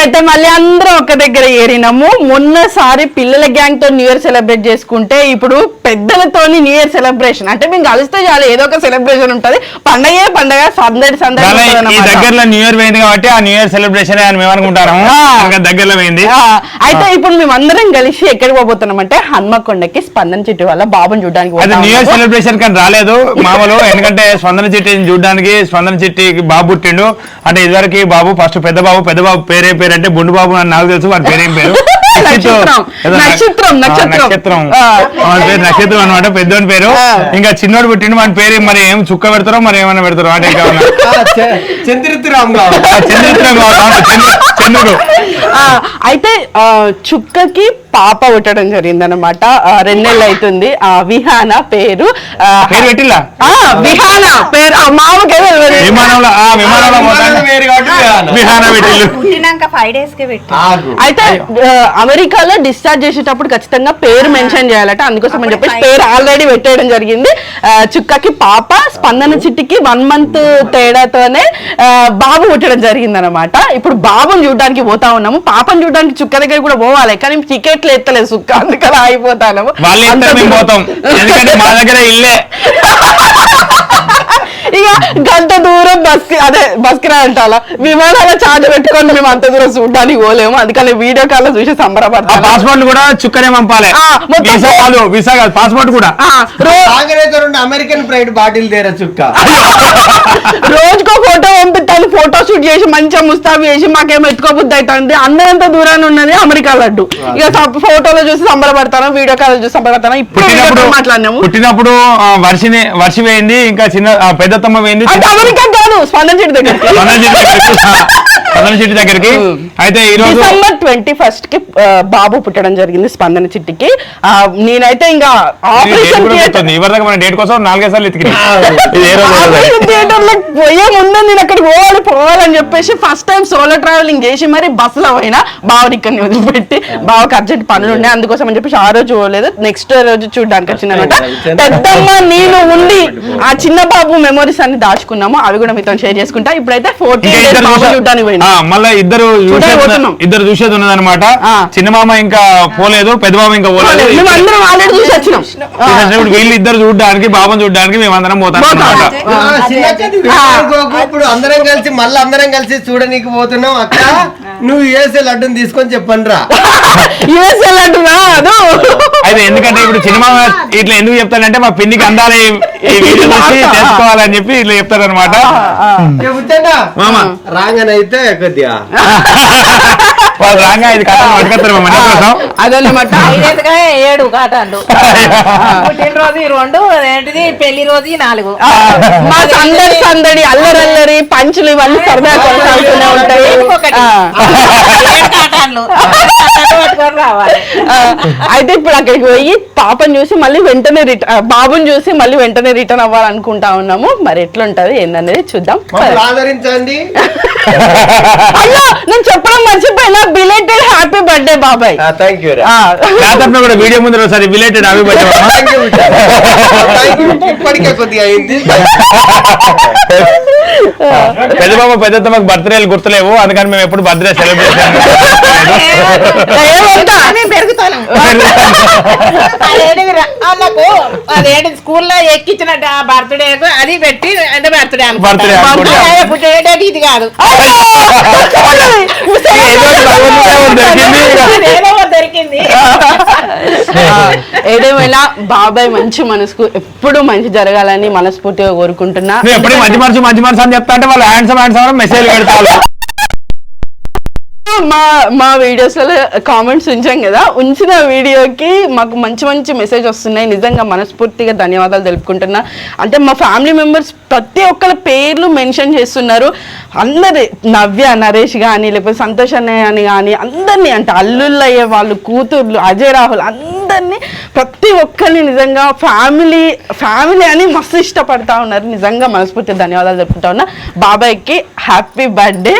మేమైతే మళ్ళీ అందరం ఒక దగ్గర ఏరినాము. మొన్నసారి పిల్లల గ్యాంగ్తో న్యూ ఇయర్ సెలబ్రేట్ చేసుకుంటే ఇప్పుడు పెద్దలతోని న్యూ ఇయర్ సెలబ్రేషన్ అంటే మేము కలిస్తే చాలు ఏదో ఒక సెలబ్రేషన్ ఉంటది. పండగే పండగ సందడి సందడి ఈ. దగ్గరలో న్యూ ఇయర్ పోయింది కాబట్టి ఆ న్యూ ఇయర్ సెలబ్రేషన్ అని మేము అనుకుంటాము దగ్గరలో పోయింది. అయితే ఇప్పుడు మేము అందరం కలిసి ఎక్కడికి పోబోతున్నాం అంటే హన్మకొండకి స్పందన చిట్టి వల్ల బాబుని చూడడానికి న్యూ ఇయర్. సెలబ్రేషన్ కానీ రాలేదు. మామూలు ఎందుకంటే స్పందన చిట్టిని చూడడానికి స్పందన చిట్టికి బాబు పుట్టిండు. అంటే ఇదివరకు బాబు ఫస్ట్ పెద్ద బాబు పెద్ద బాబు పేరే పేరు అంటే బుండుబాబు అని నాకు తెలుసు వాడి పేరేం పేరు? నక్షత్రం. నక్షత్రం, నక్షత్రం. అనమాట పెద్దోని పేరు. ఇంకా చిన్నోడు పుట్టిండు వాడి పేరు మరి ఏం చుక్క పెడతారో మరి ఏమైనా పెడతారో అంటే ఇంకా. చంద్రిత్రామ్ చంద్రుడు. అయితే చుక్కకి పాప పుట్టడం జరిగింది అనమాట రెండేళ్ళు అవుతుంది ఆ విహాన పేరు పేరు పెట్టిల్లా? ఆ, విహాన పేరు. మామకే. విమానంలో విమానంలో విహాన. అయితే అమెరికాలో డిశ్చార్జ్ చేసేటప్పుడు ఖచ్చితంగా పేరు మెన్షన్ చేయాలట. అందుకోసం అని చెప్పేసి పేరు ఆల్రెడీ పెట్టేయడం జరిగింది. చుక్కకి పాప స్పందన చిట్టికి వన్ మంత్ తేడాతోనే బాబు పుట్టడం జరిగింది అనమాట ఇప్పుడు బాబుని చూడడానికి పోతా ఉన్నాము. పాపని చూడడానికి చుక్క దగ్గర కూడా పోవాలి. కానీ టికెట్లు ఎత్తలేదు చుక్క అందుకని ఆగిపోతాము మా దగ్గర ఇల్లే. ఇక గంట దూరం బస్ అదే బస్కి అంటాలా విమానాల ఛార్జ్ పెట్టుకొని మేము అంత దూరం చూడడానికి పోలేము. అందుకని వీడియో కాల్లో చూసి సంబరపడతాం. పాస్పోర్ట్ కూడా చుక్కనే పంపాలి. వీసా కాదు వీసా కాదు పాస్పోర్ట్ కూడా. అమెరికన్ ప్రైడ్ బాటిల్ దేర చుక్క. రోజుకో ఫోటో పంపిస్తాను ఫోటో షూట్ చేసి మంచిగా ముస్తాబు చేసి మాకేమో ఎత్తుకోబుద్ది అవుతుంది అందరంత దూరాన్ని ఉన్నది? అమెరికా లడ్డు. ఇక ఫోటోలో చూసి సంబరపడతాను వీడియో కాల్ చూసి సంబరపడతాను. ఇప్పుడు మాట్లాడినాము. పుట్టినప్పుడు వర్షిని వర్షి వేయింది ఇంకా చిన్న ఆ, కాదు స్పందన చెట్టు దగ్గర స్పందన చెట్టు దగ్గరికి ఆ, స్పందన చెట్టు దగ్గరికి. అయితే ఈ రోజు డిసెంబర్ ట్వంటీ ఫస్ట్కి బాబు పుట్టడం జరిగింది స్పందన చిట్టికి. ఆ, నేనైతే ఇంకా ఆపరేషన్ థియేటర్ ఇవరిదాకా మన డేట్ కోసం నాలుగైదు సార్లు థియేటర్లో పోయే ముందే నేను అక్కడికి పోవాలి పోవాలని చెప్పేసి ఫస్ట్ టైం సోలో ట్రావెలింగ్ చేసి మరి బస్సులో పోయినా బావని ఇక్కడ వదిలిపెట్టి బావకి అర్జెంట్ పనులు ఉన్నాయి. అందుకోసం అని చెప్పేసి ఆ రోజు పోలేదు. నెక్స్ట్ రోజు చూడడానికి వచ్చిందనమాట. పెద్దమ్మ నేను ఉండి ఆ చిన్న బాబు మెమోరీస్ అన్ని దాచుకున్నాము. అవి కూడా మీతో షేర్ చేసుకుంటా. ఇప్పుడైతే ఫోర్టీన్ బాబు మళ్ళా ఇద్దరు ఇద్దరు చూసేది ఉన్నదన్నమాట. ఆ. చిన్న మామ ఇంకా పోలేదు. పెద్ద మామ ఇంకా పోలేదు ఆల్రెడీ చూసి వచ్చినాం. వీళ్ళు ఇద్దరు చూడడానికి బాబుని చూడడానికి మేము అందరం పోతాం. ఇప్పుడు అందరం కలిసి మళ్ళీ అందరం కలిసి చూడనీకి పోతున్నాం అక్క. నువ్వు ఏసే లడ్డుని తీసుకొని చెప్పండి రా యుఎస్ వెళ్ళంటున్నా అదు. అయితే ఎందుకంటే ఇప్పుడు సినిమా ఇట్లా ఎందుకు చెప్తాడంటే మా పిన్నికి అందాలి ఈ వీడియో చూసి తెలుసుకోవాలని చెప్పి ఇట్లా చెప్తారనమాట చెబుతానా? మామ. రాగానైతే కొద్దిగా. వాళ్ళు రాగా ఇది కథ పట్టుకొస్తారు మా మన కోసం అదన్నమాట. ఐదేదిగా ఏడు కాటాలు. పుట్టినరోజు ఈ రెండు ఏంటిది పెళ్ళి రోజు ఈ నాలుగు మా సందడి సందడి అల్లరి అల్లరి పంచులు ఇవన్నీ సరదా కొనసాగుతూనే ఉంటాయి. కాటాలు. కాటాలు అయితే ఇప్పుడు అక్కడికి పోయి పాపని చూసి మళ్ళీ వెంటనే రిటర్న్ బాబుని చూసి మళ్ళీ వెంటనే రిటర్న్ అవ్వాలనుకుంటా ఉన్నాము. మరి ఎట్లుంటది ఏందనేది చూద్దాం. మమ్మల్ని ఆదరించండి. అయ్యో నేను చెప్పడం మర్చిపోయినా. బిలేటెడ్ హ్యాపీ బర్త్డే బాబాయ్ థ్యాంక్ యూ ఆ, కూడా వీడియో ముందు ఒకసారి అవి థ్యాంక్ యూ ఇప్పటికే కొద్దిగా అయింది. పెద్ద బాబు పెద్ద తమకు బర్త్డేలు గుర్తులేవు. అందుకని మేము ఎప్పుడు బర్త్డే అమ్మకు అదేంటి స్కూల్లో ఎక్కించిన బర్త్డే అది పెట్టి అంటే బర్త్డే డేట్ ఇది కాదు. దొరికింది. ఏదేమైనా బాబాయ్ మంచి మనసుకు ఎప్పుడు మంచి జరగాలని మనస్ఫూర్తిగా కోరుకుంటున్నా. ఎప్పుడు మంచి మనసు మంచి మనసు అని చెప్తా అంటే వాళ్ళు హ్యాండ్సమ్ హ్యాండ్సమ్ మెసేజ్ పెడతారు. మా మా వీడియోస్లో కామెంట్స్ ఉంచాం కదా ఉంచిన వీడియోకి మాకు మంచి మంచి మెసేజ్ వస్తున్నాయి. నిజంగా మనస్ఫూర్తిగా ధన్యవాదాలు తెలుపుకుంటున్నా. అంటే మా ఫ్యామిలీ మెంబర్స్ ప్రతి ఒక్కరి పేర్లు మెన్షన్ చేస్తున్నారు. అందరి నవ్య నరేష్ కానీ లేకపోతే సంతోష్ అన్నయ్య అని కానీ అందరినీ అంటే అల్లుళ్ళు అయ్యే వాళ్ళు కూతుర్లు అజయ్ రాహుల్ అందరినీ ప్రతి ఒక్కరిని నిజంగా ఫ్యామిలీ ఫ్యామిలీ అని మస్తు ఇష్టపడతా ఉన్నారు. నిజంగా మనస్ఫూర్తిగా ధన్యవాదాలు చెప్పుకుంటా ఉన్నా. బాబాయ్కి హ్యాపీ బర్త్డే.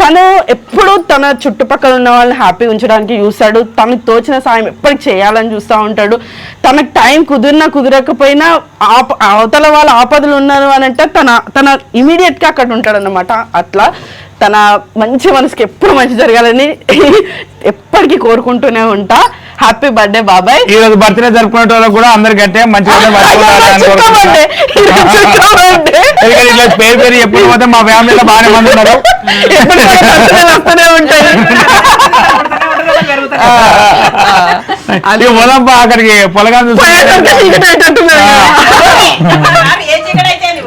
తను ఎప్పుడు తన చుట్టుపక్కల ఉన్న వాళ్ళని హ్యాపీ ఉంచడానికి చూస్తాడు తనకు తోచిన సాయం ఎప్పటికి చేయాలని చూస్తూ ఉంటాడు. తనకు టైం కుదిరినా కుదరకపోయినా ఆప అవతల వాళ్ళ ఆపదలు ఉన్నారు అని అంటే తన తన ఇమీడియట్గా అక్కడ ఉంటాడు అనమాట అట్లా తన మంచి మనసుకి ఎప్పుడు మంచి జరగాలని ఎప్పటికీ కోరుకుంటూనే ఉంటా. హ్యాపీ బర్త్డే బాబాయ్. ఈ రోజు బర్త్డే జరుపుకునే వాళ్ళకి కూడా అందరికి అంటే మంచిగా ఇట్లా పేరు పేరు ఎప్పుడు పోతే మా ఫ్యామిలీలో బాగానే మంది ఉన్నారు. వస్తూనే ఉంటాయి. అది పోదాంపా అక్కడికి పొలగా పోయేటప్పుడు చీకటి అయ్యేటట్టున్నది కదా. ఏ చీకటైతే ఏంది?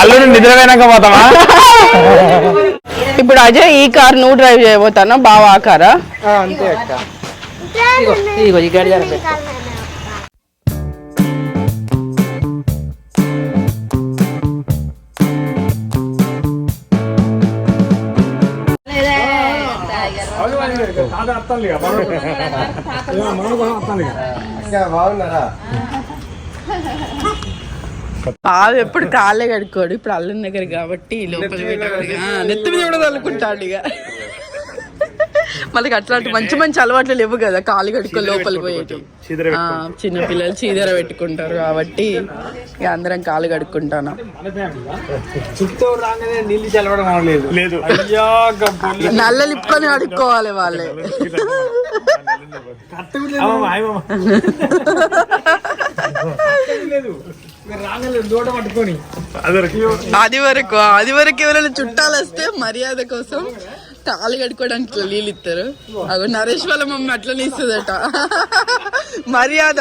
అల్లుడు నిద్రపోయినాక పోతామా ఇప్పుడు అజయ్ ఈ కార్ నువ్వు డ్రైవ్ చేయబోతానా? బావా ఆ కారా? అంతే అక్క. ఇగో ఇగో ఈ గడియారం పెట్టు. అక్క బాగున్నారా బావ ఎప్పుడు కాళ్ళే కడుక్కోడు ఇప్పుడు అల్లం దగ్గర కాబట్టి లోపల పెట్టాడు. ఆ, నెత్తి మీద కూడా తల్లుకుంటాడు ఇక మనకి అట్లాంటి మంచి మంచి అలవాట్లు లేవు కదా కాలు కడుక్కో లోపలికి పోయేటి ఆ, చిన్న పిల్లలు చీదర పెట్టుకుంటారు కాబట్టి ఇక అందరం కాలు కడుక్కుంటాను. నల్ల లిప్పుకొని కడుక్కోవాలి వాళ్ళే. లేదు. అది వరకు అది వరకు ఎవరైనా చుట్టాలు వస్తే మర్యాద కోసం కడుక్కోవడానికి ఇట్లా నీళ్ళు ఇస్తారు. అగో నరేష్ వాళ్ళ మమ్మీ అట్లనే ఇస్తుందట. మర్యాద.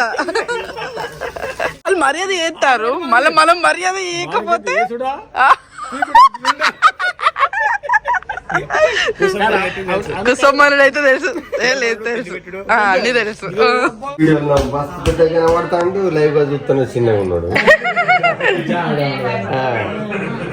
వాళ్ళు మర్యాద చేస్తారు. మళ్ళీ మనం మర్యాద చేయకపోతే? కుసమ్మనుడు అయితే తెలుసు లేదు తెలుసు. అన్ని తెలుసు. మస్తు లైవ్గా చూస్తున్న చిన్నగా ఉన్నాడు.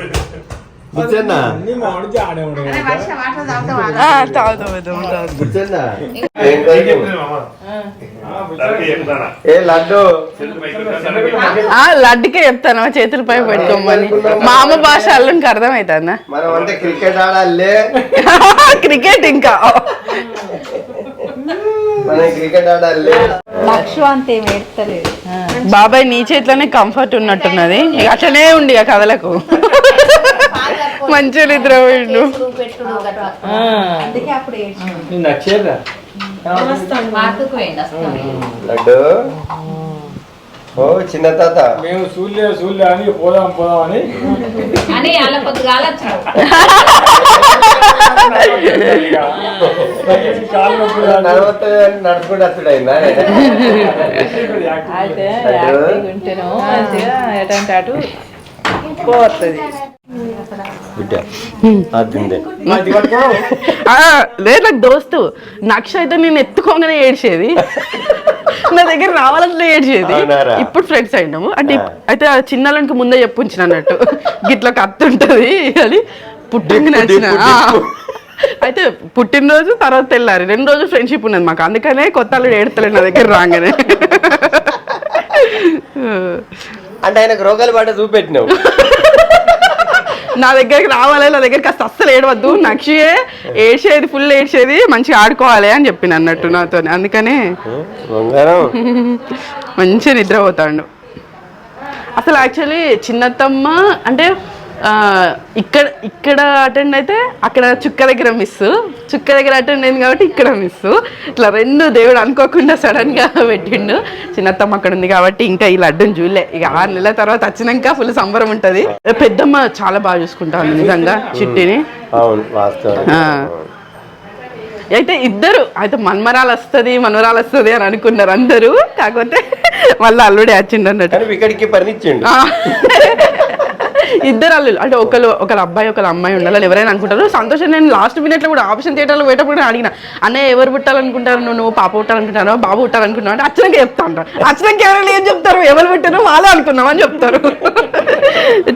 లడ్డుకే చెప్తాను చేతులపై పెట్టుకోమని. మా అమ్మ భాష అల్లునికి అర్థమవుతుందా మనం అంటే క్రికెట్ ఆడాలే క్రికెట్ ఇంకా. బాబాయ్ నీ చేతిలోనే కంఫర్ట్ ఉన్నట్టున్నది. ఇక అట్లనే ఉండి ఇక కథలకు మంచిగా నిద్ర పోయిండు పెట్టుడు గట్రా అందుకే అప్పుడు ఏడ్చిండు. నేను నచ్చేదా మార్కుకు పోయిండు. వస్తాం లడ్డు? ఓ చిన్న తాత. మేము సూర్య సూర్య అని పోదాం పోదాం అని. అని వాళ్ళ పొద్దుగాల నడుచుకుంటూ అయితే అటు పోతుంది. లేదు నాకు దోస్తు. నక్ష అయితే నేను ఎత్తుకోగానే ఏడ్చేది. నా దగ్గర రావాలంటే ఏడ్చేది? ఇప్పుడు ఫ్రెండ్స్ అయినాము. అంటే అయితే ఆ చిన్నలకి ముందే చెప్పుంచిన అన్నట్టు. గిట్ల కత్తి ఉంటది అని పుట్టింది నచ్చిన. అయితే పుట్టినరోజు తర్వాత తెల్లారి. రెండు రోజులు ఫ్రెండ్షిప్ ఉన్నది మాకు. అందుకనే కొత్త అల్లుడు ఏడతలేదు నా దగ్గర రాగానే. అంటే ఆయనకు రోగాలు పాట చూపెట్టినావు. నా దగ్గరికి రావాలి నా దగ్గరికి కాస్త అస్సలు ఏడవద్దు. నక్షియే ఏడ్చేది ఫుల్ ఏడ్చేది మంచిగా ఆడుకోవాలి అని చెప్పిన అన్నట్టు నాతో అందుకనే మంచిగా నిద్రపోతాడు. అసలు యాక్చువల్లీ చిన్నత్తమ్మ అంటే ఇక్కడ ఇక్కడ అటెండ్ అయితే అక్కడ చుక్క దగ్గర మిస్ చుక్క దగ్గర అటెండ్ అయింది కాబట్టి ఇక్కడ మిస్ ఇట్లా రెండు దేవుడు అనుకోకుండా సడన్గా పెట్టిండు. చిన్నత్తమ్మ అక్కడ ఉంది కాబట్టి ఇంకా ఈ లడ్డుని చూడలే. ఇక ఆరు నెలల తర్వాత వచ్చినాక ఫుల్ సంబరం ఉంటది. పెద్దమ్మ చాలా బాగా చూసుకుంటాను నిజంగా చిట్టిని. అయితే ఇద్దరు అయితే మన్మరాలు వస్తుంది మనమరాలు వస్తుంది అని అనుకున్నారు అందరూ. కాకపోతే మళ్ళీ అల్లుడే వచ్చిండు అన్నట్టు. ఇక్కడికి పరినిచ్చిండు ఆ. ఇద్దరు అల్లులు. అంటే ఒకరు ఒకరు అబ్బాయి ఒకరు అమ్మాయి ఉండాలి అని ఎవరైనా అనుకుంటారు. సంతోషం నేను లాస్ట్ మినిట్లో కూడా ఆప్షన్ థియేటర్లో పోయేటప్పుడు కూడా అడిగిన అన్నయ్య ఎవరు పుట్టాలనుకుంటారు? నువ్వు పాప పుట్టాలనుకుంటాను బాబు పుట్టాలనుకుంటున్నావు? అంటే అచ్చనంగా చెప్తా అంటారు అచ్చనంగా ఎవరైనా ఏం చెప్తారు? ఎవరు పుట్టారో వాళ్ళే అనుకున్నాం అని చెప్తారు.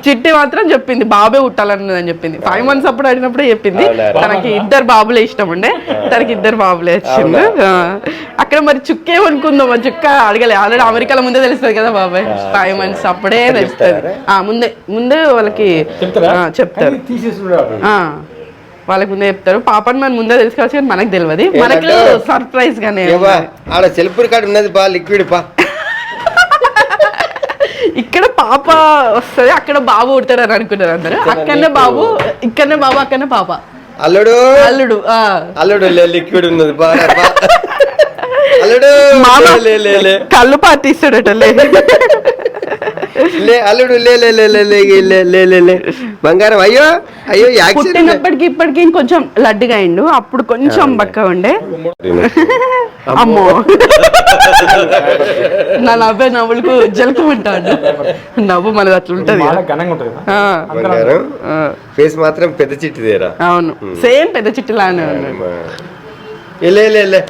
చిట్టి మాత్రం చెప్పింది బాబే పుట్టాలన్నదని చెప్పింది. ఫైవ్ మంత్స్ అప్పుడు అడిగినప్పుడే చెప్పింది? తనకి ఇద్దరు బాబులే ఇష్టం ఉండే తనకి ఇద్దరు బాబులే వచ్చింది. అక్కడ మరి చుక్క ఏమనుకుందో మరి చుక్క అడగలే. ఆల్రెడీ అమెరికాలో ముందే తెలుస్తుంది కదా బాబాయ్. ఫైవ్ మంత్స్ అప్పుడే తెలుస్తుంది. ఆ ముందే ముందే వాళ్ళకి చెప్తారా? వాళ్ళకి ముందే చెప్తారు. పాపని మనం ముందే తెలుసుకోవచ్చు కానీ మనకు తెలియదు మనకు సర్ప్రైజ్ గానే ఆడ సెల్ఫ్ రికార్డ్ ఉన్నది బా లిక్విడ్ పా. ఇక్కడ పాప వస్తుంది అక్కడ బాబు పుడతాడు అని అనుకున్నారు అందరు. అక్కడనే బాబు ఇక్కడనే బాబు అక్కడనే పాప. అల్లుడు? అల్లుడు ఆ. అల్లుడు లిక్విడ్ ఉన్నది బాగా బా. అల్లుడు మామ లే లే లే కళ్ళు పాటిస్తాడట లే లే అల్లుడు లే లే లే లే లే లే లే లే లే బంగారం అయ్యో అయ్యో యాక్సిడెంట్ పుట్టినప్పటికి ఇప్పటికి కొంచెం లడ్డుగా అయిండు అప్పుడు కొంచెం బక్క ఉండే అమ్మో నా నవ్వే నవ్వులకు జలకమంటాడు నవ్వు మనది అట్లా ఉంటది బంగారం ఫేస్ మాత్రం పెద్ద చిట్టిదేరా అవును సేమ్ పెద్ద చిట్టులానే ఉన్నాడు ఏ లే లే లే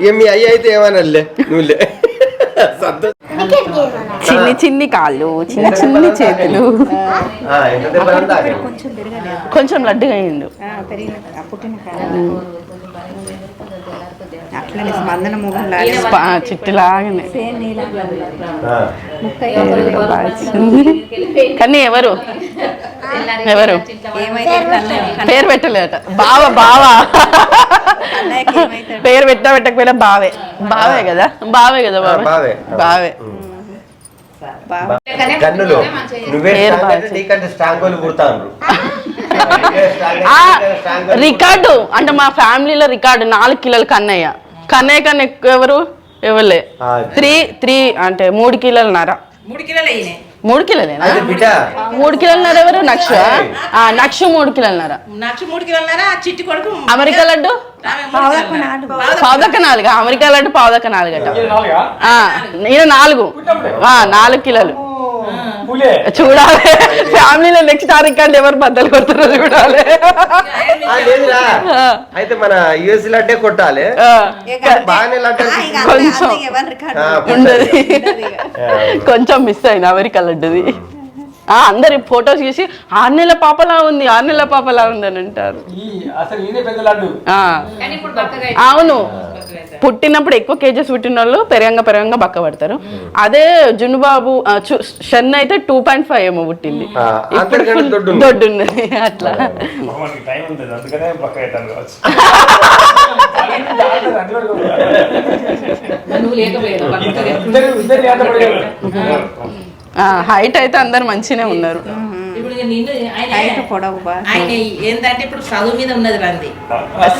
ఇక మీ అయ్య అయితే ఏమనలే నువ్వు లే సంతోషం చిన్ని చిన్ని కాళ్ళు చిన్న చిన్ని చేతులు. కొంచెం లడ్డుగా అయిండు. అట్లనే స్పందన ముఖం స్పా- చిట్టులాగానే. కానీ ఎవరు? ఎవరు? పేరు పెట్టలేట బావ బావా. పేరు పెట్టా పెట్టకపోయినా బావే. బావే కదా? బావే కదా బావే. బావే. కన్నులు. నువ్వే నీకంటే స్ట్రాంగ్ వాళ్ళు పుడతాను రికార్డు. అంటే మా ఫ్యామిలీలో రికార్డు నాలుగు కిలోలు కన్నయ్య కన్నయ్య కన్నా ఎక్కువ ఎవరు ఎవరులే. త్రీ త్రీ అంటే మూడు కిలోలున్నర మూడు కిలోలు అయినాయి మూడు కిలోలేనా మూడు కిలోలున్నర ఎవరు? నక్ష ఆ? నక్ష మూడు కిలోలున్నర నాకు మూడు కిలోలున్నారా చిట్టి కొడుకు అమెరికా లడ్డు? పావుదక్క నాలుగు. అమెరికా లడ్డు పావుదక్క నాలుగు అట నాలుగా? ఈయన నాలుగు. ఆ, నాలుగు కిలోలు. చూడాలి. ఫ్యామిలీలో నెక్స్ట్ తారీఖు అంటే ఎవరు బద్దలు కొడతారో చూడాలి. అయితే మన యుఎస్ లడ్డే కొట్టాలి. బాగానే లడ్డు కొంచెం. కొంచెం మిస్ అయింది అమెరికా లడ్డుది. అందరి ఫొటోస్ చూసి ఆరు నెలల పాపలా ఉంది ఆరు నెలల పాపలా ఉంది అని అంటారు. ఈ అసలు ఇదే పెద్ద లడ్డు. ఆ, కానీ ఇప్పుడు బక్కగా అవును. పుట్టినప్పుడు ఎక్కువ కేజెస్ పుట్టిన వాళ్ళు పెరగంగా పెరగంగా బక్క పడతారు. అదే జున్నుబాబు షన్ అయితే టూ పాయింట్ ఫైవ్ ఏమో పుట్టింది. ఇప్పుడు దొడ్డు ఉన్నది అట్లా. నువ్వు హైట్ అయితే అందరు మంచిగా ఉన్నారు. ఇప్పుడు నిన్ను ఆయన పొడవు ఆయన ఏంటంటే ఇప్పుడు చదువు మీద ఉన్నది రంది.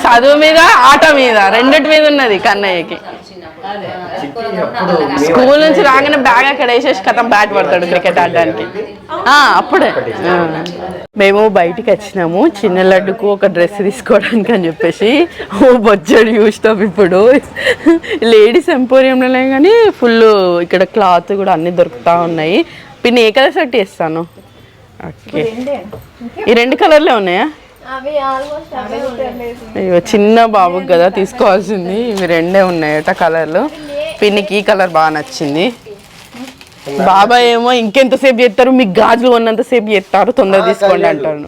చదువు మీద ఆట మీద రెండిటి మీద ఉన్నది కన్నయ్యకి. స్కూల్ నుంచి రాగానే బ్యాగ్ అక్కడ వేసేసి కథం బ్యాట్ పడతాడు క్రికెట్ ఆడడానికి. ఆ, అప్పుడే. మేము బయటికి వచ్చినాము చిన్న లడ్డుకు ఒక డ్రెస్ తీసుకోవడానికి అని చెప్పేసి. ఓ బొచ్చడు చూస్తాం ఇప్పుడు. లేడీస్ ఎంపోరియంలోనే కానీ ఫుల్ ఇక్కడ క్లాత్ కూడా అన్ని దొరుకుతా ఉన్నాయి. పిన్ని ఏ కలర్ సెట్ చేస్తాను ఈ రెండు కలర్లే ఉన్నాయా? అవి ఆల్మోస్ట్ అవే ఉంటాయి అయ్యో చిన్న బాబుకి కదా తీసుకోవాల్సింది. ఇవి రెండే ఉన్నాయట కలర్లు. పిన్నికి ఈ కలర్ బాగా నచ్చింది. బాబాయ్ ఏమో ఇంకెంతసేపు చేస్తారు? మీకు గాజులు ఉన్నంతసేపు చేస్తారు. తొందరగా తీసుకోండి అంటాను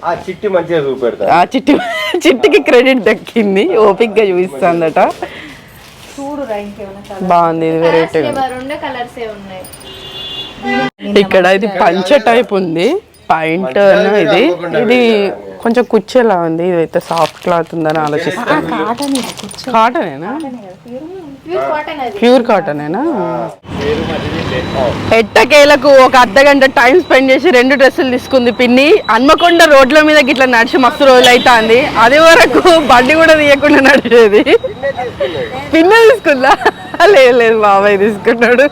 ఆ చిట్టి చిట్టికి క్రెడిట్ దక్కింది. ఓపిక్గా చూపిస్తుందట. బాగుంది ఇది ఉన్నాయి. ఇక్కడ ఇది పంచ టైప్ ఉంది. పాయింట్ ఇది. ఇది కొంచెం కుచ్చేలా ఉంది. ఇది అయితే సాఫ్ట్ క్లాత్ ఉందని ఆలోచిస్తాను కాటనేనా? Cotton pure కాటనేనా? ఎట్టకేలకు ఒక అర్ధ గంట టైం స్పెండ్ చేసి రెండు డ్రెస్సులు తీసుకుంది పిన్ని. హన్మకొండ రోడ్ల మీద గిట్ల నడిచి మస్తు రోజులు అవుతుంది అది వరకు బండి కూడా తీయకుండా నడిచేది. పిన్ని తీసుకుందా లేదు లేదు బాబాయ్ తీసుకున్నాడు.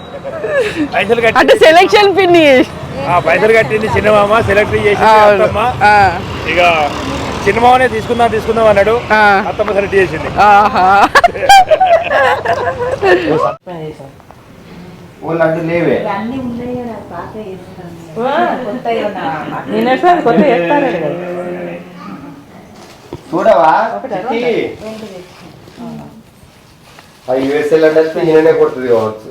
పైసలు కట్టి అంటే సెలెక్షన్ పిన్ని ఆ, పైసలు కట్టింది చిన్నమామ సెలెక్ట్ చేసి ఇక చిన్నమామనే తీసుకుందాం తీసుకుందాం అన్నాడు. అత్తమ్మ సెలెక్ట్ చేసింది. ఆహా. ఓ లడ్డు లేవే చూడవా? ఆ యుఎస్ఏ వస్తే ఈయననే కొడుతుంది కావచ్చు.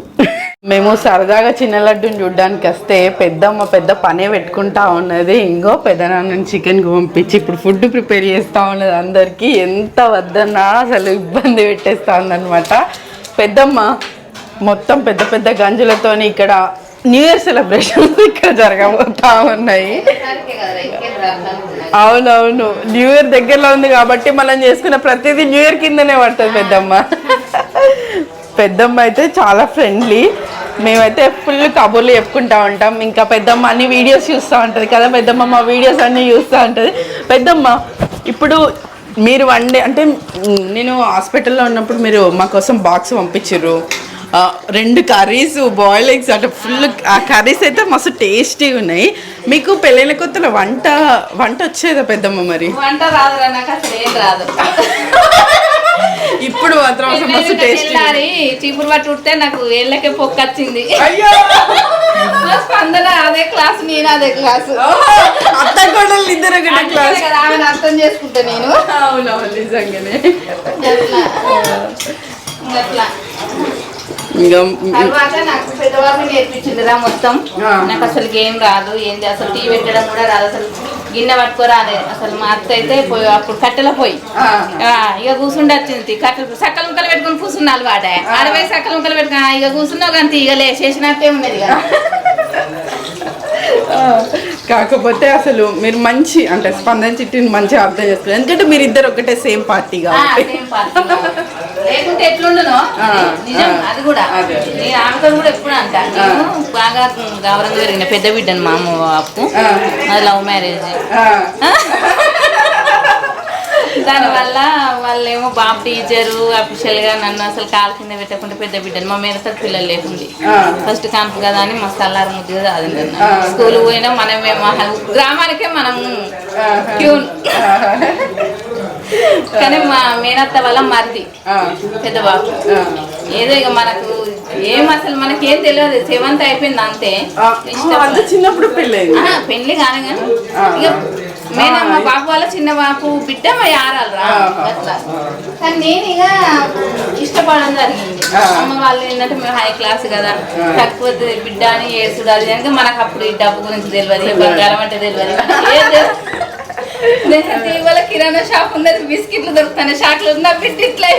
మేము సరదాగా చిన్న లడ్డుని చూడడానికి వస్తే పెద్దమ్మ పెద్ద పనే పెట్టుకుంటా ఉన్నది. ఇంకో పెద్దనాన్న చికెన్ పంపించి ఇప్పుడు ఫుడ్ ప్రిపేర్ చేస్తూ ఉన్నది అందరికి. ఎంత వద్దన్నా అసలు ఇబ్బంది పెట్టేస్తా ఉందనమాట పెద్దమ్మ మొత్తం పెద్ద పెద్ద గంజులతోని ఇక్కడ న్యూ ఇయర్ సెలబ్రేషన్స్ ఇక్కడ జరగబోతా ఉన్నాయి. అవునవును. న్యూ ఇయర్ దగ్గరలో ఉంది కాబట్టి మనం చేసుకున్న ప్రతిదీ న్యూ ఇయర్ కిందనే పడుతుంది పెద్దమ్మ. పెద్దమ్మ అయితే చాలా ఫ్రెండ్లీ మేమైతే ఫుల్ కబుర్లు చెప్పుకుంటా ఉంటాం. ఇంకా పెద్దమ్మ అన్ని వీడియోస్ చూస్తూ ఉంటుంది కదా. పెద్దమ్మ మా వీడియోస్ అన్ని చూస్తూ ఉంటుంది. పెద్దమ్మ ఇప్పుడు మీరు వన్ డే అంటే నేను హాస్పిటల్లో ఉన్నప్పుడు మీరు మా కోసం బాక్స్ పంపించారు రెండు కర్రీస్ బాయిల్ ఎగ్స్ అంటే ఫుల్ ఆ కర్రీస్ అయితే మస్తు టేస్టీగా ఉన్నాయి. మీకు పెళ్ళైన కొత్తలో వంట వంట వచ్చేదా పెద్దమ్మ మరి? వంట రాదురా నాకు అసలు ఏం రాదు. ఇప్పుడు మాత్రం అసలు మస్తు టేస్టీ తెల్లారి చీపురు పట్టి ఉడితే నాకు ఏళ్ళకే పొక్కు వచ్చింది అయ్యో స్పందన అదే క్లాస్ నేను అదే క్లాస్. అత్త కోడలు ఇద్దరు ఒకటే క్లాస్ ఆమెను అర్థం చేసుకుంటా నేను. అవునవును నిజంగానే. అట్లా తర్వాత నాకు పెద్దవాళ్ళు నేర్పించిందిరా మొత్తం. నాకు అసలు ఏం రాదు ఏంది? అసలు టీ పెట్టడం కూడా రాదు. అసలు గిన్నె పట్టుకోరాలే అసలు మా అత్త అయితే పోయి అప్పుడు కట్టెల పోయి ఇక కూర్చుండి వచ్చింది. కట్టెలు సక్కల ముక్కలు పెట్టుకుని కూర్చున్న అలవాట అరవై సక్కల ముక్కలు పెట్టుకుని ఇక కూర్చున్నావు కానీ ఇక లేచేసినట్టే ఉన్నది కదా. కాకపోతే అసలు మీరు మంచి అంటే స్పందన చిట్టిని మంచిగా అర్థం చేస్తారు ఎందుకంటే మీరు ఇద్దరు ఒకటే సేమ్ పార్టీ కాబట్టి. లేకుంటే ఎట్లుండునో? నిజం. అది కూడా. అదే. ఆమెతో కూడా ఎప్పుడు అంట. బాగా గౌరవంగా పెరిగిన పెద్ద బిడ్డను మా అమ్మ అప్పు. అది లవ్ మ్యారేజ్. దానివల్ల వాళ్ళేమో బాబు టీచరు అఫీషియల్గా నన్ను అసలు కాలు కింద పెట్టకుండా పెద్ద బిడ్డను మా మీద పిల్లలు లేకుంది. ఫస్ట్ కాన్పు కదా అని మా సల్లారు ముద్దుగా ఆ. స్కూల్ పోయినా మనమే మా గ్రామానికే మనం ట్యూన్ కానీ మా మేనత్త వల్ల మరిది పెద్ద బాబు. ఏదో ఇక మనకు ఏం అసలు మనకేం తెలియదు. సెవెంత్ అయిపోయింది అంతే. చిన్నప్పుడు పెళ్ళైంది ఆహా, పెళ్ళి కాను. ఇక నేను మా బాబు వాళ్ళ చిన్న బాబు బిడ్డ మా యారాలు రా. ఆహా. అట్లా. కానీ నేను ఇక ఇష్టపడడం జరిగింది. అమ్మ వాళ్ళు ఏంటంటే మేము హై క్లాస్ కదా. కాకపోతే బిడ్డ అని అంటే మనకు అప్పుడు ఈ డబ్బు గురించి తెలియదు బంగారం అంటే తెలియదు. ఏం తెలియదు. నేను ఇవాళ కిరాణా షాప్ ఉన్నది బిస్కెట్లు దొరుకుతాయి షాట్లు ఉన్న బిడ్డ ఇట్లా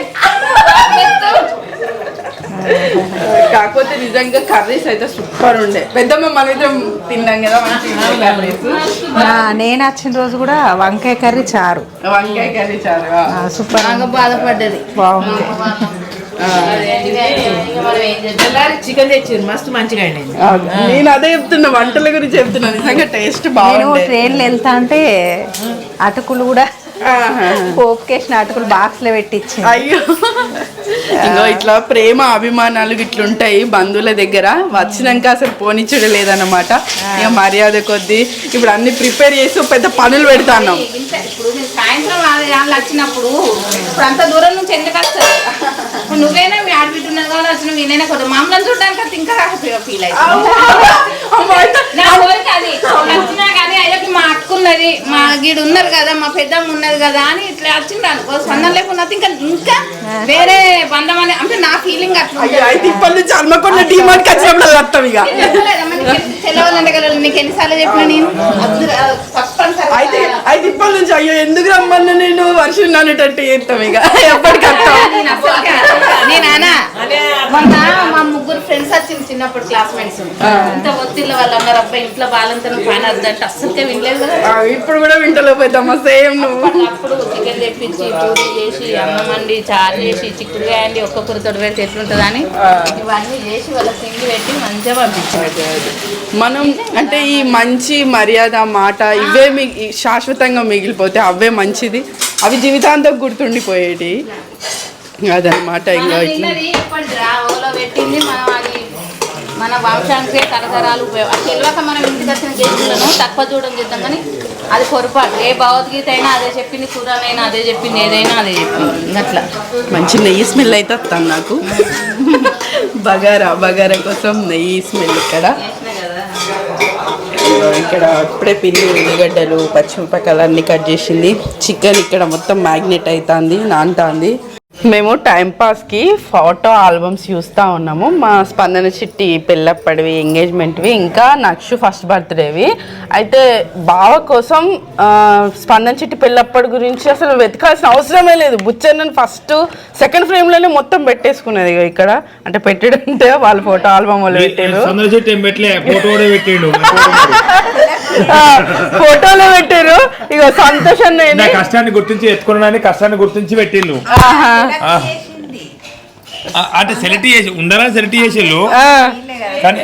కాకపోతే నిజంగా కర్రీస్ అయితే సూపర్ ఉండే. పెద్దమ్మ మన ఇద్దరం తిన్నాం కదా నేను వచ్చిన రోజు కూడా వంకాయ కర్రీ చారు. వంకాయ కర్రీ ఆ, సూపర్. బాగా బాధపడ్డది. బాగుంది. చికెన్ తెచ్చింది మస్తు మంచిగా నేను అదే చెప్తున్నా వంటల గురించి చెప్తున్నా నిజంగా టేస్ట్ నేను బాగుండే. ట్రైన్లో వెళ్తా అంటే అటుకులు కూడా. పోపుకేసిన అటుకులు బాక్స్లో పెట్టించి అయ్యో. ఇంకో ఇట్లా ప్రేమ అభిమానాలు ఇట్లుంటాయి బంధువుల దగ్గర. వచ్చినాక అసలు పోనిచ్చడం లేదన్నమాట. ఇక మర్యాద కొద్దీ ఇప్పుడు అన్ని ప్రిపేర్ చేసి పెద్ద పనులు పెడతాను సాయంత్రం గంటలు వచ్చినప్పుడు. ఇప్పుడు అంత దూరం నుంచి ఎందుకు వస్తారు? నువ్వేనా మీ ఆడబిడ్డ ఉన్నది కాబట్టి వచ్చిన నేనైనా కొద్దిగా మమ్మల్ని చూడడానికి అయితే. ఇంకా ఫీల్ కోరిక అది వచ్చినా కానీ అయ్యకి మా అక్క ఉన్నది మా గీడు ఉన్నారు కదా మా పెద్దమ్మ ఉన్నది కదా అని ఇట్లా వచ్చింది అనుకో సందం లేకుండా ఇంకా ఇంకా వేరే బంధం అని అంటే నా ఫీలింగ్ అట్లా ఇప్పటి నుంచి హన్మకొండ వచ్చినప్పుడు వస్తాం ఇక. తెలవాలంటే కదా నీకు ఎన్నిసార్లు చెప్పిన నేను అద్దు- తప్పనిసరిగా అయితే అయితే ఇప్పటి నుంచి అయ్యో ఎందుకు రమ్మన్నా నేను? వర్షం అనేటట్టు చేస్తాం ఇక. ఎప్పటికి వస్తాం నేను మొన్న మా ముగ్గురు ఫ్రెండ్స్ వచ్చింది చిన్నప్పుడు క్లాస్మేట్స్ ఇంత ఒత్తిళ్ళ వాళ్ళు అన్నారు అబ్బాయి ఇంట్లో బాలంతా పని వద్దంటే అస్సలకే వినలేదు కదా. ఆ, ఇప్పుడు కూడా వింటలో పోతామా సేమ్ నువ్వు. అప్పుడు చికెన్ తెప్పించి పూరి చేసి అన్నం వండి చారు చేసి చిక్కుడుగా అండి ఒక్కొక్కరు తోడు పెడితే ఎట్లుంటుందని ఇవన్నీ చేసి వాళ్ళ సింగి పెట్టి మంచిగా పంపించారు. మనం అంటే ఈ మంచి మర్యాద మాట ఇవే మీ శాశ్వతంగా మిగిలిపోతే అవే మంచిది. అవి జీవితాంతం గుర్తుండిపోయేటి. అదనమాట ఇంకా ఇట్లా. పెట్టింది మనం అది మన వంశానికే తరతరాలు తెలియక మనం ఇంటికి వచ్చిన గేస్తులను తక్కువ చూడడం చేద్దాం కానీ అది పొరపాటు. ఏ భగవద్గీత అయినా అదే చెప్పింది కూరనైనా అదే చెప్పింది ఏదైనా అదే చెప్పింది. అట్లా మంచి నెయ్యి స్మెల్ అయితే వస్తాను నాకు. బగారా బగారా కోసం నెయ్యి స్మెల్ ఇక్కడ. ఇక్కడ అప్పుడే పిల్లి ఉల్లిగడ్డలు పచ్చిమిరపకాయలు కట్ చేసింది. చికెన్ ఇక్కడ మొత్తం మ్యాగ్నెట్ అవుతుంది నాంటుంది మేము టైంపాస్కి ఫోటో ఆల్బమ్స్ చూస్తూ ఉన్నాము. మా స్పందన చిట్టి పెళ్ళప్పటివి ఎంగేజ్మెంట్వి ఇంకా నక్షు ఫస్ట్ బర్త్డేవి అయితే బావ కోసం స్పందన చిట్టి పెళ్ళప్పటి గురించి అసలు వెతకాల్సిన అవసరమే లేదు. బుచ్చన్నని ఫస్ట్ సెకండ్ ఫ్రేమ్లోనే మొత్తం పెట్టేసుకున్నది ఇగో ఇక్కడ. అంటే పెట్టడంటే వాళ్ళ ఫోటో ఆల్బమ్ వాళ్ళు పెట్టారు. పెట్టిండు. ఫోటోలో పెట్టారు. ఇక సంతోష్ కష్టాన్ని గుర్తించి ఎత్తుకున్నానని కష్టాన్ని గుర్తించి పెట్టిళ్ళు ఆ, అంటే సెలెక్ట్ చేసి ఉండాలని సెలెక్ట్ చేసిళ్ళు? కానీ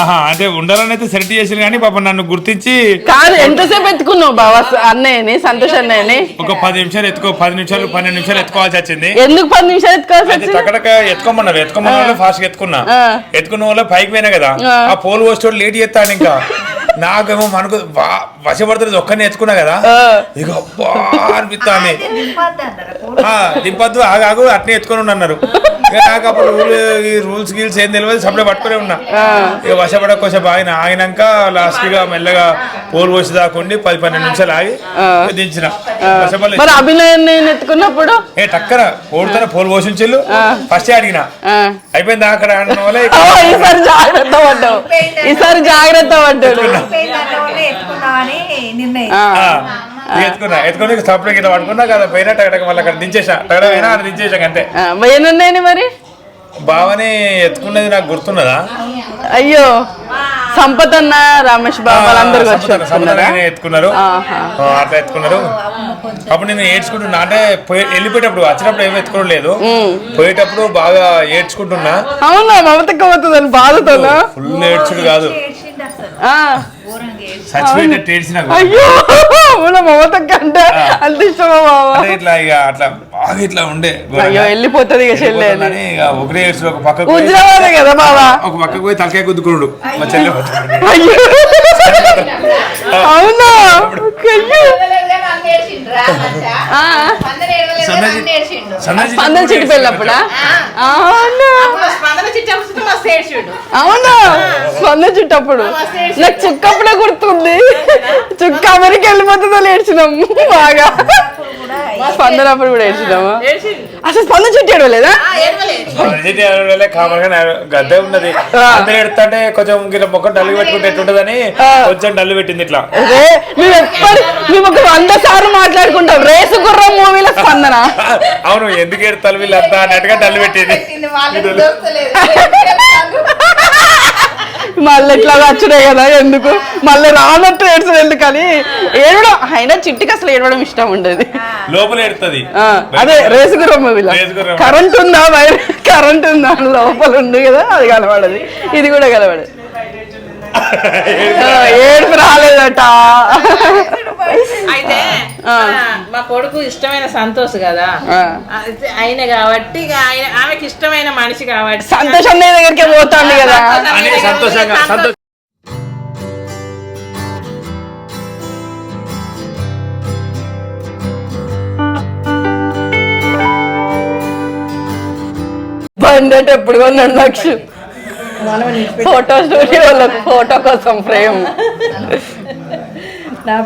ఆహా అంటే ఉండాలని అయితే సెలెక్ట్ చేసిన కానీ పాపం నన్ను గుర్తించి కాదు ఎంతసేపు ఎత్తుకున్నావు బావా? అన్నయ్యని సంతోష్ అన్నయ్యని? ఒక పది నిమిషాలు ఎత్తుకో పది నిమిషాలు పన్నెండు నిమిషాలు ఎత్తుకోవాల్సి వచ్చింది. ఎందుకు పది నిమిషాలు ఎత్తుకోవాల్సి వచ్చింది? టక్కడక ఎత్తుకోమన్నారు ఎత్తుకోమన్న వాళ్ళు ఫాస్ట్గా ఎత్తుకున్నా. ఎత్తుకున్న వాళ్ళు పైకి పోయినా కదా ఆ. పోల్ పోస్టోడు లేట్ చేస్తాను ఇంకా. నాకేమో మనకు వశపడుతుంది ఒక్కరిని ఎత్తుకున్నా కదా. ఇక అనిపిస్తాను దింపద్దు ఆగాగు అట్నే ఎత్తుకొని అన్నారు. ఇక నాకు అప్పుడు రూల్ ఈ రూల్స్ గీల్స్ ఏం తెలియదు సప్లై పట్టుకునే ఉన్నా. ఇక వశపడ కొంచెం ఆగిన ఆగినాక లాస్ట్గా మెల్లగా పోల్ పోసి దాకుండి పది పన్నెండు నిమిషాలు ఆగి దించిన. వశపడలేదు. మరి అభినయన్ ఎత్తుకున్నప్పుడు ఏ టక్కర ఓడుతానే పోల్ పోషించు ఫస్ట్ అడిగిన. ఆ. అయిపోయింది అక్కడ వాళ్ళే ఓ, ఈసారి జాగ్రత్త పడ్డావు. ఈసారి జాగ్రత్త పడ్డాడు. నిర్ణయం. ఎత్తుకున్నా. ఎత్తుకుని పడుకున్నా కదా పోయినా టగడక మళ్ళీ అక్కడ దించేసా. అంతే. మరి బావని ఎత్తుకున్నది నాకు గుర్తున్నదా? అయ్యో సంపత్ అన్న రమేష్ బాబు ఎత్తుకున్నారా? అట్లా ఎత్తుకున్నారు. అప్పుడు నేను ఏడ్చుకుంటున్నా. అంటే పోయి- వెళ్ళిపోయేటప్పుడు వచ్చినప్పుడు ఏమీ ఎత్తుకోవడం లేదు. పోయేటప్పుడు బాగా ఏడ్చుకుంటున్నా. అవునా? మమతక్క పోతుందని బాధతోనా? ఫుల్ ఏడ్చుడు కాదు. ఏడ్చిన అయ్యో అంత ఇష్టమా బావా ఇట్లా ఇక అట్లా బాగా ఇట్లా ఉండే. అయ్యో వెళ్ళిపోతుంది. ఇక చెల్లె అని ఇక ఏడ్చుడు ఒక హుజరాబాదే కదా బావా ఒక పక్కకు పోయి తలకాయ గుద్దుకున్నాడు. మా చెల్లె అయ్యో. అవునా? స్పందన చిట్టి పెళ్ళప్పుడా అవునా? స్పందన చిట్టప్పుడు మస్తు ఏడ్చుడు. చుక్కప్పుడే గుర్తుంది. చుక్క అమెరికా వెళ్ళిపోతుందో ఏడ్చినాం బాగా. స్పందన అప్పుడు కూడా ఏడ్చినామా. అసలు స్పందన చుట్టూ ఏడవలేదా గద్దె ఉన్నది. అందరూ ఎడుతుంటే కొంచెం గిట్ల మొక్క డల్లు పెట్టుకుంటే ఎట్లుంటదని కొంచెం డల్లు పెట్టింది ఇట్లా. మేము ఎప్పుడు మేము ఒక వంద సార్లు మాట్లాడుకుంటాం. రేసు గుర్రం మూవీలో స్పందన. అవును ఎందుకు ఎడతారు వీళ్ళంతా అన్నట్టుగా డల్లు పెట్టింది. మళ్ళీ ఇట్లా వచ్చుడే కదా ఎందుకు? మళ్ళీ రానట్టు ఏడ్చడం ఎందుకని? ఏడవడం అయినా చిట్టికి అసలు ఏడవడం ఇష్టం ఉండేది. లోపల ఎడుతుంది ఆ, అదే రేసు గుర్రం మూవీలో. కరెంట్ ఉందా బయట కరెంట్ ఉందా? లోపల ఉంది కదా అది కనబడదు. ఇది కూడా ఆ, ఏడుపు రాలేదట. అయితే మా కొడుకు ఇష్టమైన సంతోష్ కదా. ఆయన కాబట్టి ఇక ఆయన ఆమెకి ఇష్టమైన మనిషి కాబట్టి. సంతోష్ దగ్గరికి పోతాంది కదా. అని సంతోషంగా సంతోష. బండి అంటే ఎప్పుడు కొన్నాడు లక్ష ఫోటో స్టూడియోలకు ఫోటో కోసం ఫ్రేమ్. నా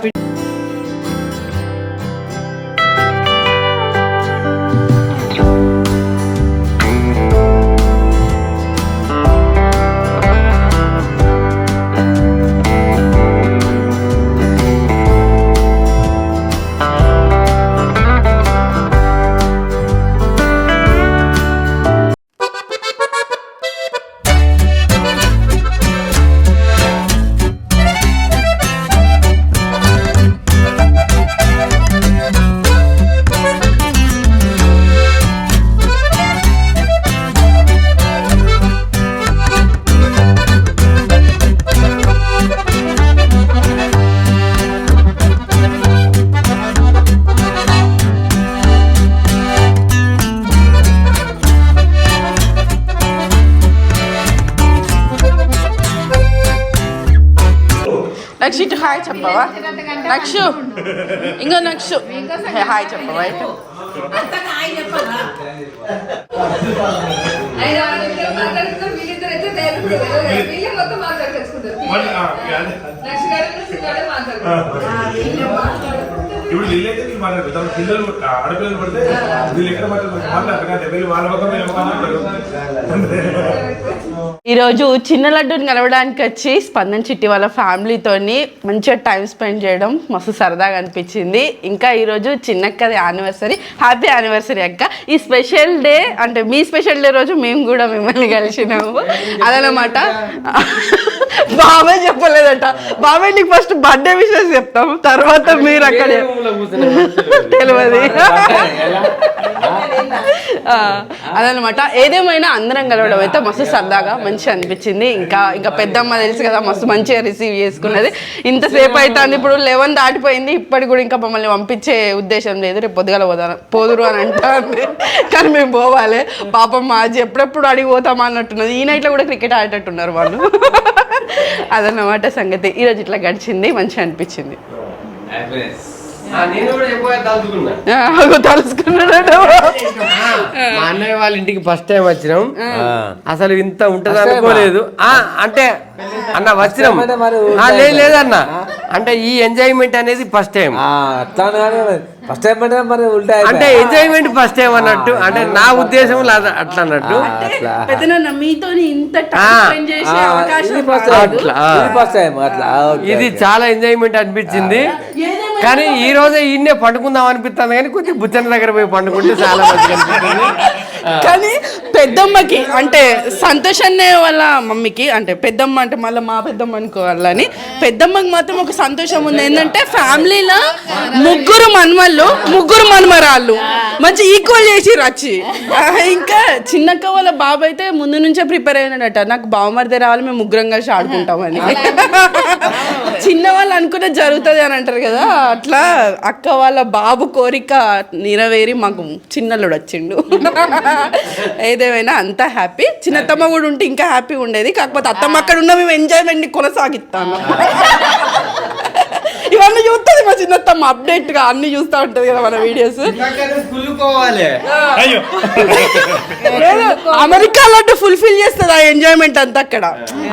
నక్షు. ఇంకో నక్షు. హాయ్ చెప్పవా ఇటు ఇప్పుడు వీళ్ళైతే వీళ్ళు మాట్లాడతారు తమ పిల్లలు ఆడపిల్లలు పడితే వీళ్ళు ఎక్కడ మాట్లాడతారు మాట్లాడతారు వీళ్ళు వాళ్ళ పక్కన ఈరోజు చిన్న లడ్డూని కలవడానికి వచ్చి స్పందన చిట్టి వాళ్ళ ఫ్యామిలీతోని మంచిగా టైం స్పెండ్ చేయడం మస్తు సరదాగా అనిపించింది. ఇంకా ఈరోజు చిన్నక్కది యానివర్సరీ హ్యాపీ యానివర్సరీ అక్క. ఈ స్పెషల్ డే అంటే మీ స్పెషల్ డే రోజు మేము కూడా మిమ్మల్ని కలిసినాము. అదనమాట. బాబాయ్ చెప్పలేదట. బాబాయ్ నీకు ఫస్ట్ బర్త్డే విషయం చెప్తాము తర్వాత మీరు అక్కడ తెలియదు. అదనమాట. ఏదేమైనా అందరం కలవడం అయితే మస్తు సరదాగా మంచిగా అనిపించింది. ఇంకా ఇంకా పెద్దమ్మ తెలుసు కదా మస్తు మంచిగా రిసీవ్ చేసుకున్నది. ఇంతసేపు అవుతుంది ఇప్పుడు లెవెన్ దాటిపోయింది. ఇప్పటికి కూడా ఇంకా మమ్మల్ని పంపించే ఉద్దేశం లేదు. రేపు పొద్దుగాల పోదాం పోదురు అని అంటుంది. కానీ మేము పోవాలి. పాపం మాజీ ఎప్పుడెప్పుడు అడిగి పోతామా అన్నట్టున్నది. ఈ నైట్లో కూడా క్రికెట్ ఆడేటట్టున్నారు వాళ్ళు. అదన్నమాట సంగతి. ఈరోజు ఇట్లా గడిచింది మంచిగా అనిపించింది. తలుసుకున్నాడు మా అన్నయ్య వాళ్ళ ఇంటికి ఫస్ట్ టైం వచ్చినాం. అసలు ఇంత ఉంటది అనుకోలేదు. ఆ, అంటే అన్న వచ్చినాం. లేదు లేదన్న. అంటే ఈ ఎంజాయ్మెంట్ అనేది ఫస్ట్ టైం అట్లా ఫస్ట్ టైం అంటే మరి ఉల్టా అంటే ఎంజాయ్మెంట్ ఫస్ట్ టైం అన్నట్టు. అంటే నా ఉద్దేశంలో అది అట్లా అన్నట్టు. అట్లా. పెద్దనాన్న మీతో ఇంత ఆ, టైం స్పెండ్ చేసే అవకాశం ఇది. చాలా ఎంజాయ్మెంట్ అనిపించింది. కానీ ఈ రోజే ఈయనే పండుకుందాం అనిపిస్తుంది కానీ కొద్దిగా బుచ్చన దగ్గర పోయి పండుకుంటే చాలా మంచిగా అనిపిస్తుంది కానీ పెద్దమ్మకి అంటే సంతోష్ అనే వాళ్ళ మమ్మీకి అంటే పెద్దమ్మ అంటే మళ్ళీ మా పెద్దమ్మ అనుకోవాలని పెద్దమ్మకి మాత్రం ఒక సంతోషం ఉంది. ఏంటంటే ఫ్యామిలీలో ముగ్గురు మనమళ్ళు ముగ్గురు మనమరాళ్ళు. మంచి ఈక్వల్ చేసి వచ్చి ఇంకా చిన్నక్క వాళ్ళ బాబు అయితే ముందు నుంచే ప్రిపేర్ అయినాడట. నాకు బావమరిదే రావాలి మేము ముగ్గురం కలిసి ఆడుకుంటామని చిన్న వాళ్ళు అనుకునే జరుగుతుంది అని అంటారు కదా. అట్లా అక్క వాళ్ళ బాబు కోరిక నెరవేరి మాకు చిన్నల్లుడు వచ్చిండు. ఏదేమైనా అంతా హ్యాపీ. చిన్నత్తమ్మ కూడా ఉంటే ఇంకా హ్యాపీ ఉండేది. కాకపోతే అత్తమ్మ అక్కడ ఉన్న మేము ఎంజాయ్మెంట్ని కొనసాగిస్తాను ఇవన్నీ చూస్తుంది మా చిన్నత్తమ్మ. అప్డేట్గా అన్ని చూస్తూ ఉంటది కదా మన వీడియోస్ అమెరికా లడ్డు ఫుల్ఫిల్ చేస్తుంది ఆ ఎంజాయ్మెంట్ అంతా అక్కడ.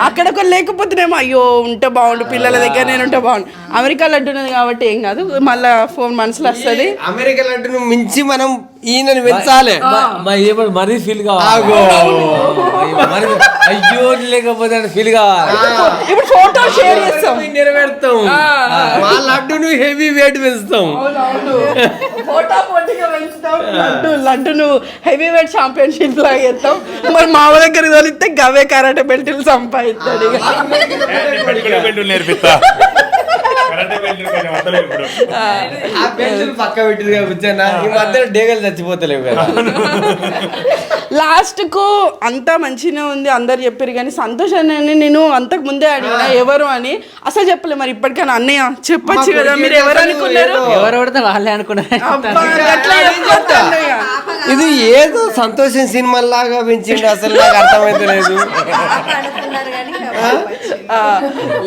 అక్కడ ఒక లేకపోతేనేమో అయ్యో ఉంటే బాగుండు పిల్లల దగ్గర నేను ఉంటే బాగుండు. అమెరికా లడ్డు ఉన్నది కాబట్టి ఏం కాదు. మళ్ళా ఫోర్ మంత్స్లో వస్తుంది. అమెరికా లడ్డును మించి మనం ఈయనని పెంచాలి. మ- మ- ఏమో మరీ ఫీల్ కావాలి? ఆగో. అయ్యో, మరి అయ్యో లేకపోతే ఫీల్ కావాలి. ఇప్పుడు ఫోటో షేర్ చేస్తాం. నెరవేరుతాం. మా లడ్డును హెవీ వెయిట్ పెంచుతాం. ఫోటో పోటీగా పెంచుతాం. లడ్డు లడ్డును హెవీ వెయిట్ ఛాంపియన్షిప్ లాగా చేస్తాం. మరి మా దగ్గర తోలిస్తే గవే కరాటే బెల్ట్లు సంపాదిస్తాడు నేర్పిస్తా. ఆ. పెన్సిల్ పక్క పెట్టింది కూర్చొని ఈ మధ్యలో డేగలు చచ్చిపోతలేవు కదా. లాస్ట్కు అంతా మంచిగా ఉంది అందరు చెప్పారు కానీ సంతోష్ అని నేను అంతకు ముందే అడిగిన ఎవరు అని అసలు చెప్పలే మరి ఇప్పటికైనా అన్నయ్య చెప్పొచ్చు కదా మీరు ఎవరు అనుకున్నారు? ఎవరు పడితే వాళ్ళే అనుకున్నారు. అబ్బా, అట్లా చెప్పొద్దు అన్నయ్య. ఇది ఏదో సంతోషం సినిమా లాగా పెంచిండు అసలు నాకు అర్థమైతే లేదు.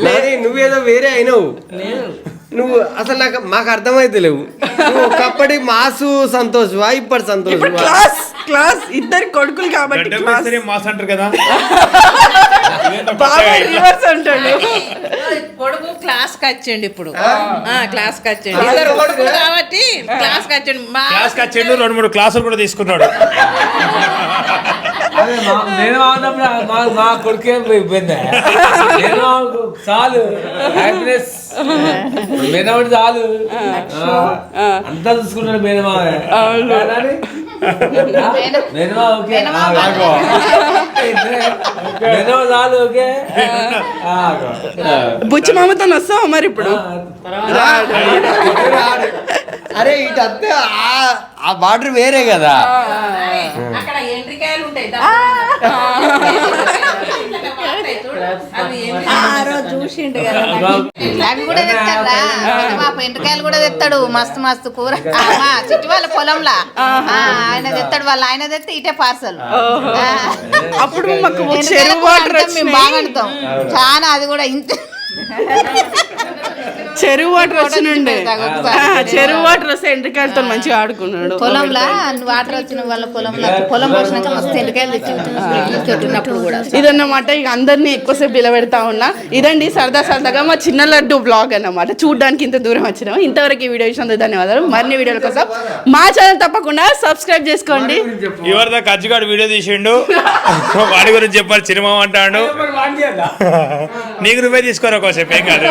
లేదు నువ్వేదో వేరే అయినావు. నువ్వు అసలు నాకు మాకు అర్థమైతే లేవు. నువ్వు ఒకప్పటి మాసు సంతోషవా ఇప్పటి ఇప్పుడు సంతోషవా క్లాస్ క్లాస్ ఇద్దరు కొడుకులు కాబట్టి గడ్డం క్లాస్. వేస్తేనే మాస్ అంటారు కదా. బాగా రివర్స్ అంటాడు. కొడుకు క్లాస్కి వచ్చిండు ఇప్పుడు. ఆ, క్లాస్కి వచ్చిండు. ఇద్దరు కొడుకులు కాబట్టి క్లాస్కి వచ్చిండు. మా క్లాస్కి రెండు మూడు క్లాసులు కూడా తీసుకున్నాడు. నేను మా మా కొడుకే ఇబ్బంది నేను చాలు. హ్యాపీనెస్ మేనవాడు చాలు. ఆ, అంతా చూసుకుంటాడు మేనమా మేనమా ఓకే. చాలు. బుచ్చి మామతో వస్తావా మరి ఇప్పుడు? అరే ఇటు అత్తే ఆ- ఆ బార్డర్ వేరే కదా. అక్కడ ఎంట్రికాయలు ఉంటాయి. అవి కూడా తెస్తాడా మా ఎంటకాయలు కూడా తెస్తాడు మస్తు మస్తు కూర. ఆ, చిట్టి వాళ్ళ పొలంలా. ఆ, ఆయన తెస్తాడు వాళ్ళ ఆయన తెస్తే ఇటే పార్సల్ అప్పుడు మేము బాగా చాలా అది కూడా ఇంత. చెరువు వాటర్ వచ్చినుండే చెరువు వాటర్ వస్తే ఎండ్రికాయలతో మంచిగా ఆడుకున్నాడు పొలంలా? వాటర్ వచ్చిన వాళ్ళ పొలంలో? పొలం పోసినాక మస్తు కూడా. ఇదన్నమాట ఇక అందరినీ ఎక్కువసేపు నిలబెడతా ఉన్నా. ఇదండి సరదా సరదాగా మా చిన్న లడ్డు బ్లాగ్ అన్నమాట. చూడడానికి ఇంత దూరం వచ్చినాం. ఇంతవరకు ఈ వీడియో ఇచ్చినందుకు ధన్యవాదాలు. మరిన్ని వీడియోల కోసం మా ఛానల్ తప్పకుండా సబ్స్క్రైబ్ చేసుకోండి. ఎవరిదా కజ్జిగాడు వీడియో తీసిండు. వాడి గురించి చెప్పాలి చిరుమామ అంటాడు. నీకు నువ్వే తీసుకోరా కోసేపు ఏం కాదు.